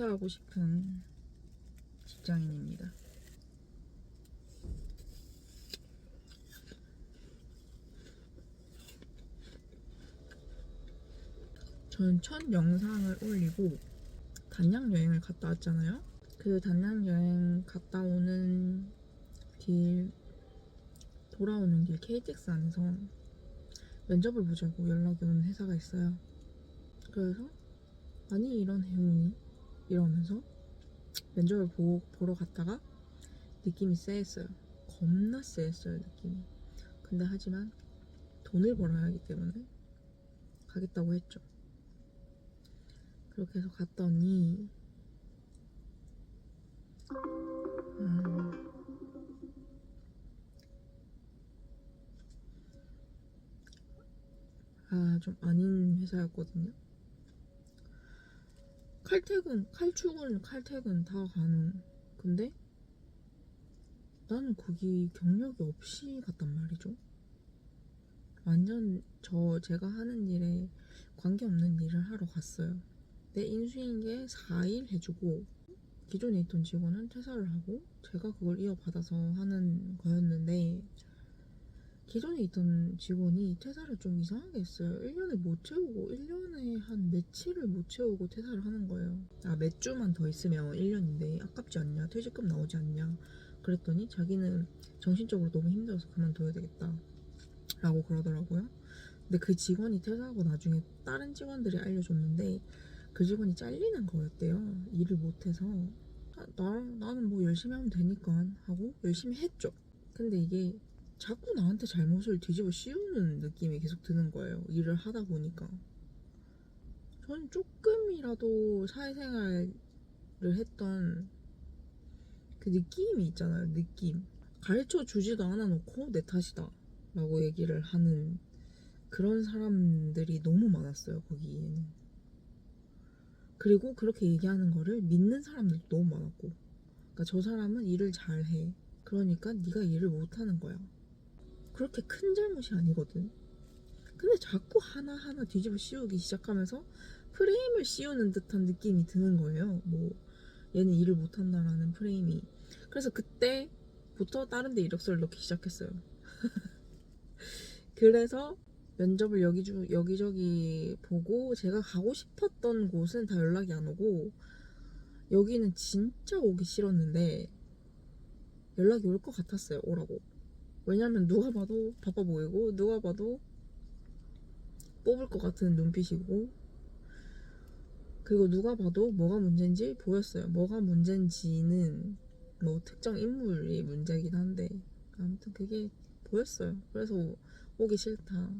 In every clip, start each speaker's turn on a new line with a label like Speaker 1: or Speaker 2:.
Speaker 1: 퇴사하고 싶은 직장인입니다. 저는 첫 영상을 올리고 단양 여행을 갔다 왔잖아요. 그 단양 여행 갔다 오는 길 돌아오는 길 KTX 안에서 면접을 보자고 연락이 오는 회사가 있어요. 그래서 아니 이런 해운이 이러면서 면접을 보, 보러 갔다가 느낌이 쎄했어요. 겁나 쎄했어요 느낌이. 근데 하지만 돈을 벌어야 하기 때문에 가겠다고 했죠. 그렇게 해서 갔더니 음, 아, 좀 아닌 회사였거든요. 칼퇴근, 칼출근, 칼퇴근 다 가능. 근데 나는 거기 경력이 없이 갔단 말이죠. 완전 저 제가 하는 일에 관계없는 일을 하러 갔어요. 내 인수인 게 4일 해주고 기존에 있던 직원은 퇴사를 하고 제가 그걸 이어받아서 하는 거였는데 기존에 있던 직원이 퇴사를 좀 이상하게 했어요. 1년을 못 채우고 1년에 한 며칠을 못 채우고 퇴사를 하는 거예요. 아, 몇 주만 더 있으면 1년인데 아깝지 않냐? 퇴직금 나오지 않냐? 그랬더니 자기는 정신적으로 너무 힘들어서 그만둬야 되겠다. 라고 그러더라고요. 근데 그 직원이 퇴사하고 나중에 다른 직원들이 알려줬는데 그 직원이 잘리는 거였대요. 일을 못해서. 아, 나, 나는 뭐 열심히 하면 되니까 하고 열심히 했죠. 근데 이게 자꾸 나한테 잘못을 뒤집어 씌우는 느낌이 계속 드는 거예요. 일을 하다 보니까. 저는 조금이라도 사회생활을 했던 그 느낌이 있잖아요. 느낌. 가르쳐 주지도 않아 놓고 내 탓이다. 라고 얘기를 하는 그런 사람들이 너무 많았어요. 거기에는. 그리고 그렇게 얘기하는 거를 믿는 사람들도 너무 많았고. 그러니까 저 사람은 일을 잘해. 그러니까 네가 일을 못하는 거야. 그렇게 큰 잘못이 아니거든. 근데 자꾸 하나하나 뒤집어 씌우기 시작하면서 프레임을 씌우는 듯한 느낌이 드는 거예요. 뭐 얘는 일을 못한다라는 프레임이. 그래서 그때부터 다른 데 이력서를 넣기 시작했어요. 그래서 면접을 여기주, 여기저기 보고 제가 가고 싶었던 곳은 다 연락이 안 오고 여기는 진짜 오기 싫었는데 연락이 올 것 같았어요. 오라고. 왜냐면 누가 봐도 바빠 보이고 누가 봐도 뽑을 것 같은 눈빛이고 그리고 누가 봐도 뭐가 문제인지 보였어요. 뭐가 문제인지는 뭐 특정 인물이 문제이긴 한데 아무튼 그게 보였어요. 그래서 오기 싫다.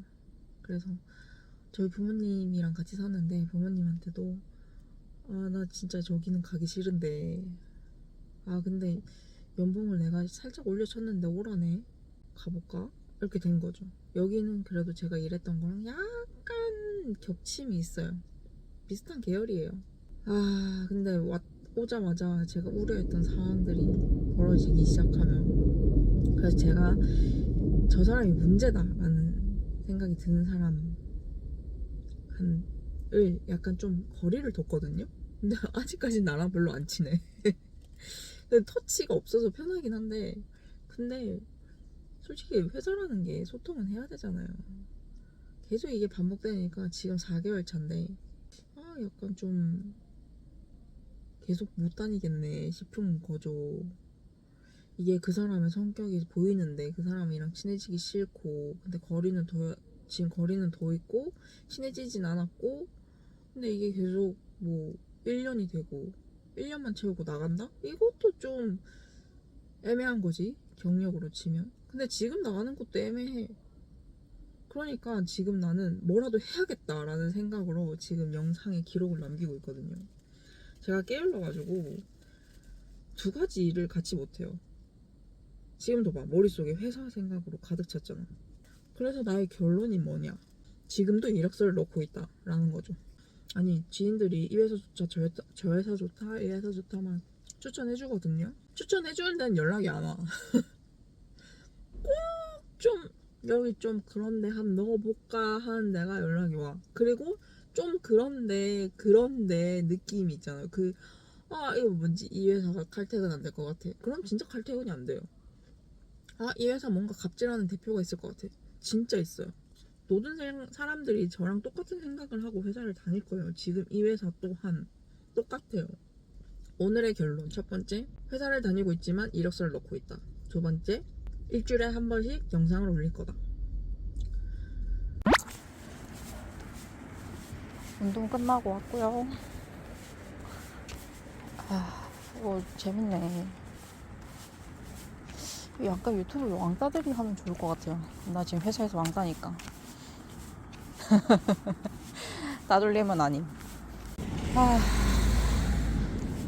Speaker 1: 그래서 저희 부모님이랑 같이 사는데 부모님한테도 아 나 진짜 저기는 가기 싫은데 아 근데 연봉을 내가 살짝 올려쳤는데 오라네 가볼까 이렇게 된 거죠. 여기는 그래도 제가 일했던 거랑 약간 겹침이 있어요. 비슷한 계열이에요. 아 근데 왔, 오자마자 제가 우려했던 상황들이 벌어지기 시작하면 그래서 제가 저 사람이 문제다라는 생각이 드는 사람 한을 약간 좀 거리를 뒀거든요. 근데 아직까지 나랑 별로 안 친해. 근데 터치가 없어서 편하긴 한데 근데 솔직히 회사라는 게 소통은 해야 되잖아요. 계속 이게 반복되니까 지금 4개월 차인데 아 약간 좀 계속 못 다니겠네 싶은 거죠. 이게 그 사람의 성격이 보이는데 그 사람이랑 친해지기 싫고 근데 거리는 더 지금 거리는 더 있고 친해지진 않았고 근데 이게 계속 뭐 1년이 되고 1년만 채우고 나간다? 이것도 좀 애매한 거지 경력으로 치면 근데 지금 나가는 것도 애매해. 그러니까 지금 나는 뭐라도 해야겠다라는 생각으로 지금 영상에 기록을 남기고 있거든요. 제가 게을러가지고 두 가지 일을 같이 못해요. 지금도 봐 머릿속에 회사 생각으로 가득 찼잖아. 그래서 나의 결론이 뭐냐? 지금도 이력서를 넣고 있다 라는 거죠. 아니 지인들이 이 회사 좋다 저 회사, 저 회사 좋다 이 회사 좋다 만 추천해주거든요. 추천해주는 데는 연락이 안와. 꼭 좀 여기 좀 그런데 한 넣어볼까 하는 데가 연락이 와 그리고 좀 그런데 그런데 느낌이 있잖아요 그 아 이거 뭔지 이 회사가 칼퇴근 안 될 것 같아. 그럼 진짜 칼퇴근이 안 돼요. 아 이 회사 뭔가 갑질하는 대표가 있을 것 같아. 진짜 있어요. 모든 생- 사람들이 저랑 똑같은 생각을 하고 회사를 다닐 거예요. 지금 이 회사 또한 똑같아요. 오늘의 결론 첫 번째 회사를 다니고 있지만 이력서를 넣고 있다. 두 번째 일주일에 한 번씩 영상을 올릴 거다.
Speaker 2: 운동 끝나고 왔고요. 아, 이거 재밌네. 약간 유튜브 왕따들이 하면 좋을 것 같아요. 나 지금 회사에서 왕따니까. 따돌림은 아님. 아,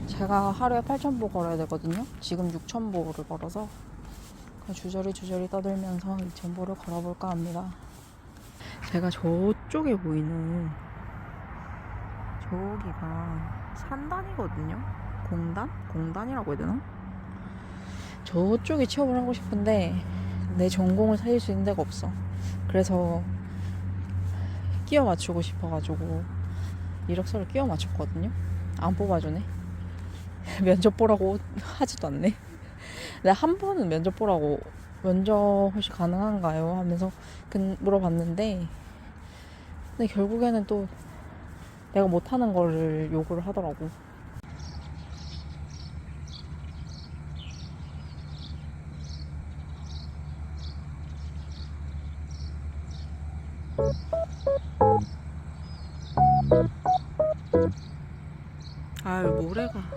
Speaker 2: 제가 하루에 8,000보 걸어야 되거든요. 지금 6,000보를 걸어서 주저리 주저리 떠들면서 2,000보를 걸어볼까 합니다. 제가 저쪽에 보이는 저기가 산단이거든요. 공단? 공단이라고 해야 되나? 저쪽에 취업을 하고 싶은데 내 전공을 살릴 수 있는 데가 없어. 그래서 끼워 맞추고 싶어가지고 이력서를 끼워 맞췄거든요. 안 뽑아주네. 면접 보라고 하지도 않네. 내가 한 번은 면접 보라고 면접 혹시 가능한가요? 하면서 근- 물어봤는데 근데 결국에는 또 내가 못하는 거를 요구를 하더라고. 아유 모래가